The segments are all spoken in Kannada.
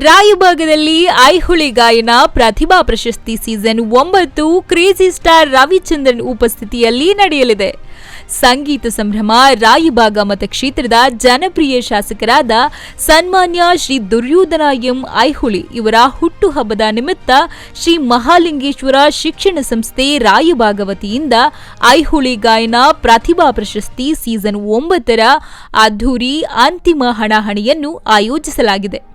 ರಾಯಭಾಗದಲ್ಲಿ ಐಹುಳಿ ಗಾಯನ ಪ್ರತಿಭಾ ಪ್ರಶಸ್ತಿ ಸೀಸನ್ ಒಂಬತ್ತು ಕ್ರೇಜಿ ಸ್ಟಾರ್ ರವಿಚಂದ್ರನ್ ಉಪಸ್ಥಿತಿಯಲ್ಲಿ ನಡೆಯಲಿದೆ. ಸಂಗೀತ ಸಂಭ್ರಮ ರಾಯಬಾಗ ಮತಕ್ಷೇತ್ರದ ಜನಪ್ರಿಯ ಶಾಸಕರಾದ ಸನ್ಮಾನ್ಯ ಶ್ರೀ ದುರ್ಯೋಧನ ಎಂ ಐಹುಳಿ ಇವರ ಹುಟ್ಟುಹಬ್ಬದ ನಿಮಿತ್ತ ಶ್ರೀ ಮಹಾಲಿಂಗೇಶ್ವರ ಶಿಕ್ಷಣ ಸಂಸ್ಥೆ ರಾಯಬಾಗ ವತಿಯಿಂದ ಐಹುಳಿ ಗಾಯನ ಪ್ರತಿಭಾ ಪ್ರಶಸ್ತಿ ಸೀಸನ್ ಒಂಬತ್ತರ ಅದ್ಧೂರಿ ಅಂತಿಮ ಹಣಾಹಣಿಯನ್ನು ಆಯೋಜಿಸಲಾಗಿದೆ.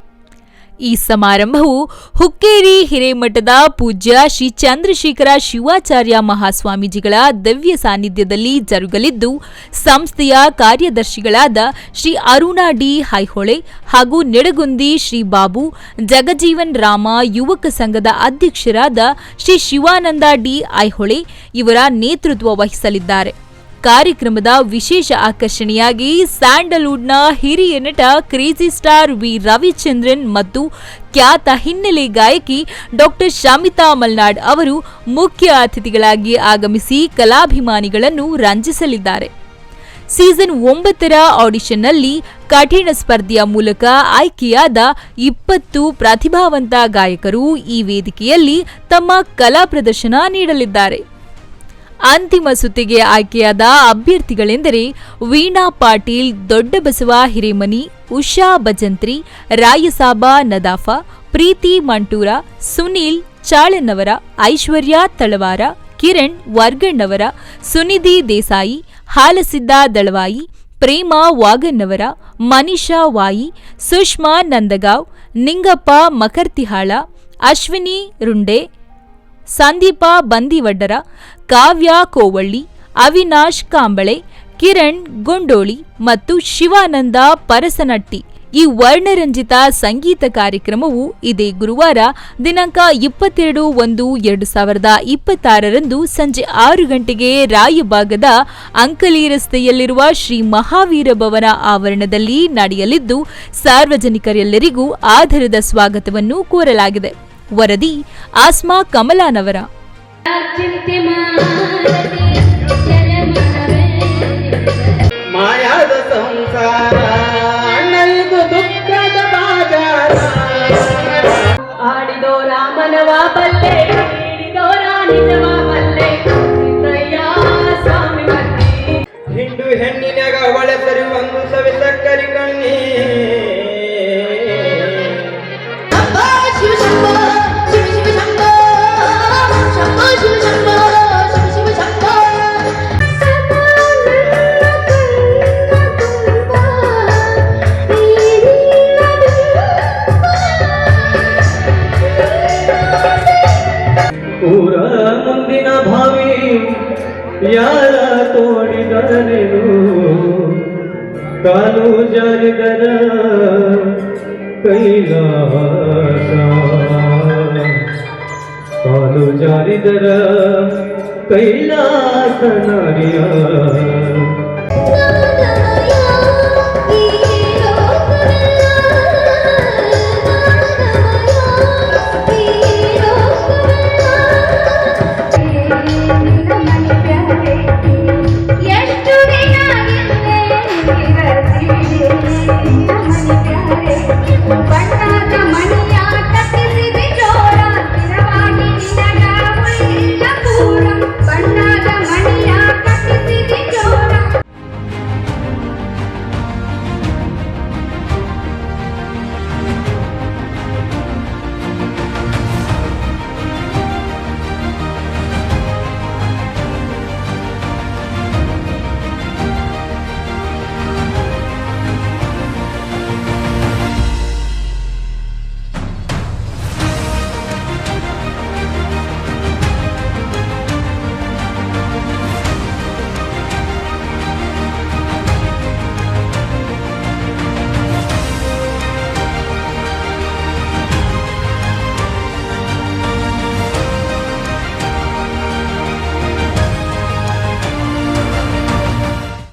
ಈ ಸಮಾರಂಭವು ಹುಕ್ಕೇರಿ ಹಿರೇಮಠದ ಪೂಜ್ಯ ಶ್ರೀ ಚಂದ್ರಶೇಖರ ಶಿವಾಚಾರ್ಯ ಮಹಾಸ್ವಾಮೀಜಿಗಳ ದಿವ್ಯ ಸಾನ್ನಿಧ್ಯದಲ್ಲಿ ಜರುಗಲಿದ್ದು, ಸಂಸ್ಥೆಯ ಕಾರ್ಯದರ್ಶಿಗಳಾದ ಶ್ರೀ ಅರುಣಾ ಡಿ ಹೈಹೊಳೆ ಹಾಗೂ ನೆಡಗುಂದಿ ಶ್ರೀ ಬಾಬು, ಜಗಜೀವನ್ ರಾಮ ಯುವಕ ಸಂಘದ ಅಧ್ಯಕ್ಷರಾದ ಶ್ರೀ ಶಿವಾನಂದ ಡಿ ಐಹೊಳೆ ಇವರ ನೇತೃತ್ವ ವಹಿಸಲಿದ್ದಾರೆ. ಕಾರ್ಯಕ್ರಮದ ವಿಶೇಷ ಆಕರ್ಷಣೆಯಾಗಿ ಸ್ಯಾಂಡಲ್ವುಡ್ನ ಹಿರಿಯ ನಟ ಕ್ರೇಜಿ ಸ್ಟಾರ್ ವಿ ರವಿಚಂದ್ರನ್ ಮತ್ತು ಖ್ಯಾತ ಹಿನ್ನೆಲೆ ಗಾಯಕಿ ಡಾಕ್ಟರ್ ಶಮಿತಾ ಮಲ್ನಾಡ್ ಅವರು ಮುಖ್ಯ ಅತಿಥಿಗಳಾಗಿ ಆಗಮಿಸಿ ಕಲಾಭಿಮಾನಿಗಳನ್ನು ರಂಜಿಸಲಿದ್ದಾರೆ. ಸೀಸನ್ ಒಂಬತ್ತರ ಆಡಿಷನ್ನಲ್ಲಿ ಕಠಿಣ ಸ್ಪರ್ಧೆಯ ಮೂಲಕ ಆಯ್ಕೆಯಾದ ಇಪ್ಪತ್ತು ಪ್ರತಿಭಾವಂತ ಗಾಯಕರು ಈ ವೇದಿಕೆಯಲ್ಲಿ ತಮ್ಮ ಕಲಾ ಪ್ರದರ್ಶನ ನೀಡಲಿದ್ದಾರೆ. ಅಂತಿಮ ಸುತ್ತಿಗೆ ಆಯ್ಕೆಯಾದ ಅಭ್ಯರ್ಥಿಗಳೆಂದರೆ ವೀಣಾ ಪಾಟೀಲ್, ದೊಡ್ಡಬಸವ ಹಿರೇಮನಿ, ಉಷಾ ಭಜಂತ್ರಿ ರಾಯಸಾಬಾ ನದಾಫಾ, ಪ್ರೀತಿ ಮಂಟೂರ, ಸುನೀಲ್ ಚಾಳನ್ನವರ ಐಶ್ವರ್ಯ ತಳವಾರ, ಕಿರಣ್ ವರ್ಗಣ್ಣವರ, ಸುನಿಧಿ ದೇಸಾಯಿ, ಹಾಲಸಿದ್ದ ದಳವಾಯಿ, ಪ್ರೇಮ ವಾಗಣ್ಣವರ, ಮನಿಷಾ ವಾಯಿ, ಸುಷ್ಮಾ ನಂದಗಾಂವ್, ನಿಂಗಪ್ಪ ಮಕರ್ತಿಹಾಳ, ಅಶ್ವಿನಿ ರುಂಡೆ ಸಂದೀಪ ಬಂದಿವಡ್ಡರ, ಕಾವ್ಯ ಕೋವಳ್ಳಿ, ಅವಿನಾಶ್ ಕಾಂಬಳೆ, ಕಿರಣ್ ಗೊಂಡೋಳಿ ಮತ್ತು ಶಿವಾನಂದ ಪರಸನಟ್ಟಿ. ಈ ವರ್ಣರಂಜಿತ ಸಂಗೀತ ಕಾರ್ಯಕ್ರಮವು ಇದೇ ಗುರುವಾರ ದಿನಾಂಕ ಇಪ್ಪತ್ತೆರಡು ಒಂದು ಎರಡು ಸಾವಿರದ ಇಪ್ಪತ್ತಾರರಂದು ಸಂಜೆ ಆರು ಗಂಟೆಗೆ ರಾಯಭಾಗದ ಅಂಕಲಿ ರಸ್ತೆಯಲ್ಲಿರುವ ಶ್ರೀ ಮಹಾವೀರ ಭವನ ಆವರಣದಲ್ಲಿ ನಡೆಯಲಿದ್ದು, ಸಾರ್ವಜನಿಕರೆಲ್ಲರಿಗೂ ಆಧಾರದ ಸ್ವಾಗತವನ್ನು ಕೋರಲಾಗಿದೆ. ವರದಿ ಆಸ್ಮಾ ಕಮಲಾನವರ ಚಿಂತೆ ಮಾಡದೆ ಜಲಮನವೇ ಮಾಯಾದ ಸಂಸಾರ ಅಣ್ಣಲ್ದು ದುಃಖದ ಬಾಜಾರ ಆಡಿದೋ ರಾಮನವ ಬಲ್ಲೆ ಮುಂದಿನ ಭಾವಿ ಯಾರ ತೋಡಿದರೇನು ಕಾಲು ಜಾರಿದರ ಕೈಲಾಸ ಕಾಲು ಜಾರಿದರ ಕೈಲಾಸ ನಾರಿಯ